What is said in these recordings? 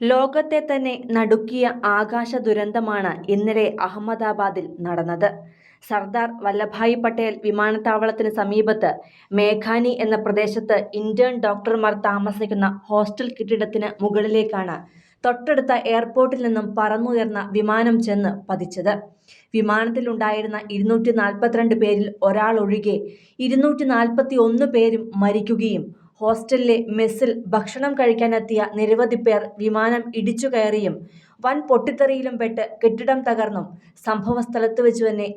ലോകത്തെ തന്നെ നടുക്കിയ ആകാശ ദുരന്തമാണ് ഇന്നലെ അഹമ്മദാബാദിൽ നടന്നത്. സർദാർ വല്ലഭായ് പട്ടേൽ വിമാനത്താവളത്തിന് സമീപത്ത് മേഘാനി എന്ന പ്രദേശത്ത് ഇന്ത്യൻ ഡോക്ടർമാർ താമസിക്കുന്ന ഹോസ്റ്റൽ കെട്ടിടത്തിന് മുകളിലേക്കാണ് തൊട്ടടുത്ത എയർപോർട്ടിൽ നിന്നും പറന്നുയർന്ന വിമാനം ചെന്ന് പതിച്ചത്. വിമാനത്തിലുണ്ടായിരുന്ന ഇരുന്നൂറ്റി നാൽപ്പത്തിരണ്ട് പേരിൽ ഒരാളൊഴികെ ഇരുന്നൂറ്റി നാൽപ്പത്തി ഒന്ന് പേരും മരിക്കുകയും ഹോസ്റ്റലിലെ മെസ്സിൽ ഭക്ഷണം കഴിക്കാനെത്തിയ നിരവധി പേർ വിമാനം ഇടിച്ചു കയറിയും വൻ പൊട്ടിത്തെറിയിലും പെട്ട് കെട്ടിടം തകർന്നും സംഭവ സ്ഥലത്ത് വെച്ച് തന്നെ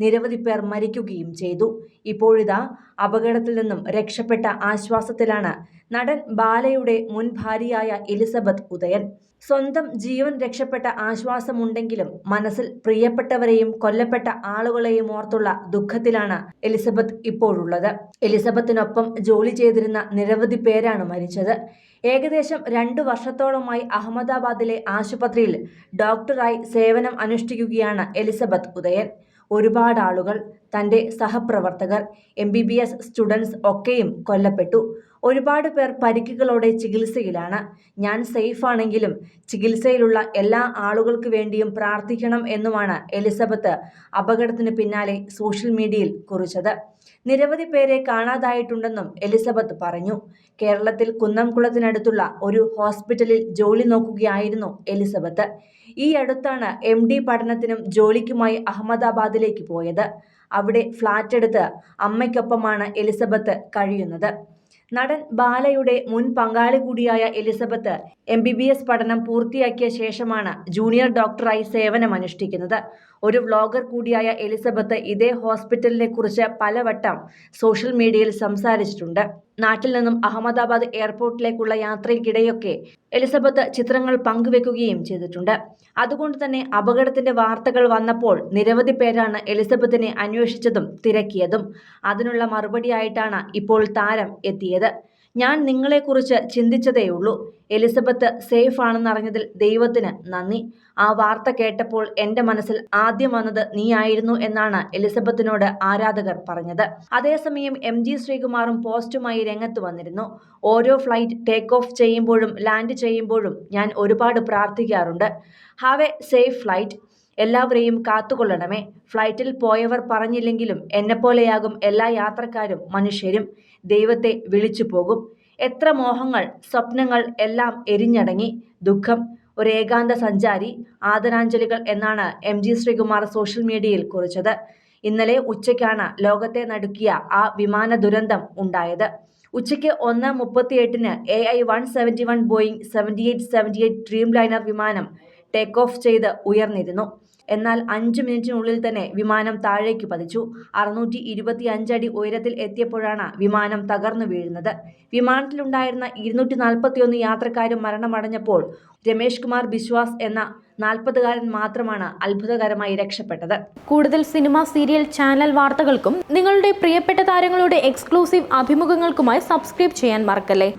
നിരവധി പേർ മരിക്കുകയും ചെയ്തു. ഇപ്പോഴിതാ അപകടത്തിൽ നിന്നും രക്ഷപ്പെട്ട ആശ്വാസത്തിലാണ് നടൻ ബാലയുടെ മുൻ ഭാര്യയായ എലിസബത്ത് ഉദയൻ. സ്വന്തം ജീവൻ രക്ഷപ്പെട്ട ആശ്വാസമുണ്ടെങ്കിലും മനസ്സിൽ പ്രിയപ്പെട്ടവരെയും കൊല്ലപ്പെട്ട ആളുകളെയും ഓർത്തുള്ള ദുഃഖത്തിലാണ് എലിസബത്ത് ഇപ്പോഴുള്ളത്. എലിസബത്തിനൊപ്പം ജോലി ചെയ്തിരുന്ന നിരവധി പേരാണ് മരിച്ചത്. ഏകദേശം രണ്ടു വർഷത്തോളമായി അഹമ്മദാബാദിലെ ആശുപത്രിയിൽ ഡോക്ടറായി സേവനം അനുഷ്ഠിക്കുകയാണ് എലിസബത്ത് ഉദയൻ. ഒരുപാട് ആളുകൾ തന്റെ സഹപ്രവർത്തകർ M B B S students ഒക്കെയും കൊല്ലപ്പെട്ടു. ഒരുപാട് പേർ പരിക്കുകളോടെ ചികിത്സയിലാണ്. ഞാൻ സേഫ് ആണെങ്കിലും ചികിത്സയിലുള്ള എല്ലാ ആളുകൾക്ക് വേണ്ടിയും പ്രാർത്ഥിക്കണം എന്നുമാണ് എലിസബത്ത് അപകടത്തിന് പിന്നാലെ സോഷ്യൽ മീഡിയയിൽ കുറിച്ചത്. നിരവധി പേരെ കാണാതായിട്ടുണ്ടെന്നും എലിസബത്ത് പറഞ്ഞു. കേരളത്തിൽ കുന്നംകുളത്തിനടുത്തുള്ള ഒരു ഹോസ്പിറ്റലിൽ ജോലി നോക്കുകയായിരുന്നു എലിസബത്ത്. ഈ അടുത്താണ് എം ഡി പഠനത്തിനും ജോലിക്കുമായി അഹമ്മദാബാദിലേക്ക് പോയത്. അവിടെ ഫ്ലാറ്റ് എടുത്ത് അമ്മയ്ക്കൊപ്പമാണ് എലിസബത്ത് കഴിയുന്നത്. നടൻ ബാലയുടെ മുൻ പങ്കാളി കൂടിയായ Elizabeth M B B S പഠനം പൂർത്തിയാക്കിയ ശേഷമാണ് ജൂനിയർ ഡോക്ടറായി സേവനമനുഷ്ഠിക്കുന്നത്. ഒരു വ്ളോഗർ കൂടിയായ എലിസബത്ത് ഇതേ ഹോസ്പിറ്റലിനെ കുറിച്ച് പലവട്ടം സോഷ്യൽ മീഡിയയിൽ സംസാരിച്ചിട്ടുണ്ട്. നാട്ടിൽ നിന്നും അഹമ്മദാബാദ് എയർപോർട്ടിലേക്കുള്ള യാത്രയ്ക്കിടെയൊക്കെ എലിസബത്ത് ചിത്രങ്ങൾ പങ്കുവെക്കുകയും ചെയ്തിട്ടുണ്ട്. അതുകൊണ്ട് തന്നെ അപകടത്തിന്റെ വാർത്തകൾ വന്നപ്പോൾ നിരവധി പേരാണ് എലിസബത്തിനെ അന്വേഷിച്ചതും തിരക്കിയതും. അതിനുള്ള മറുപടിയായിട്ടാണ് ഇപ്പോൾ താരം എത്തിയത്. ഞാൻ നിങ്ങളെക്കുറിച്ച് ചിന്തിച്ചതേയുള്ളൂ. എലിസബത്ത് സേഫ് ആണെന്നറിഞ്ഞതിൽ ദൈവത്തിന് നന്ദി. ആ വാർത്ത കേട്ടപ്പോൾ എന്റെ മനസ്സിൽ ആദ്യം വന്നത് നീയായിരുന്നു എന്നാണ് എലിസബത്തിനോട് ആരാധകർ പറഞ്ഞത്. അതേസമയം എം ജി ശ്രീകുമാറും പോസ്റ്റുമായി രംഗത്ത് വന്നിരുന്നു. ഓരോ ഫ്ലൈറ്റ് ടേക്ക് ഓഫ് ചെയ്യുമ്പോഴും ലാൻഡ് ചെയ്യുമ്പോഴും ഞാൻ ഒരുപാട് പ്രാർത്ഥിക്കാറുണ്ട്. Have a safe flight. എല്ലാവരെയും കാത്തുകൊള്ളണമേ. ഫ്ലൈറ്റിൽ പോയവർ പറഞ്ഞില്ലെങ്കിലും എന്നെപ്പോലെയാകും എല്ലാ യാത്രക്കാരും മനുഷ്യരും. ദൈവത്തെ വിളിച്ചു പോകും. എത്ര മോഹങ്ങൾ സ്വപ്നങ്ങൾ എല്ലാം എരിഞ്ഞടങ്ങി. ദുഃഖം ഒരു ഏകാന്ത സഞ്ചാരി. ആദരാഞ്ജലികൾ എന്നാണ് എം ജി ശ്രീകുമാർ സോഷ്യൽ മീഡിയയിൽ കുറിച്ചത്. ഇന്നലെ ഉച്ചയ്ക്കാണ് ലോകത്തെ നടുക്കിയ ആ വിമാന ദുരന്തം ഉണ്ടായത്. ഉച്ചയ്ക്ക് ഒന്ന് മുപ്പത്തിയെട്ടിന് A I one seventy one Boeing seventy eight seventy eight dreamliner വിമാനം ടേക്ക് ഓഫ് ചെയ്ത് ഉയർന്നിരുന്നു. എന്നാൽ അഞ്ച് മിനിറ്റിനുള്ളിൽ തന്നെ വിമാനം താഴേക്ക് പതിച്ചു. അറുന്നൂറ്റി ഇരുപത്തി അഞ്ചടി ഉയരത്തിൽ എത്തിയപ്പോഴാണ് വിമാനം തകർന്നു വീഴുന്നത്. വിമാനത്തിലുണ്ടായിരുന്ന ഇരുന്നൂറ്റി നാൽപ്പത്തിയൊന്ന് യാത്രക്കാരും മരണമടഞ്ഞപ്പോൾ രമേഷ് കുമാർ ബിശ്വാസ് എന്ന നാൽപ്പതുകാരൻ മാത്രമാണ് അത്ഭുതകരമായി രക്ഷപ്പെട്ടത്. കൂടുതൽ സിനിമ സീരിയൽ ചാനൽ വാർത്തകൾക്കും നിങ്ങളുടെ പ്രിയപ്പെട്ട താരങ്ങളുടെ എക്സ്ക്ലൂസീവ് അഭിമുഖങ്ങൾക്കുമായി സബ്സ്ക്രൈബ് ചെയ്യാൻ മറക്കല്ലേ?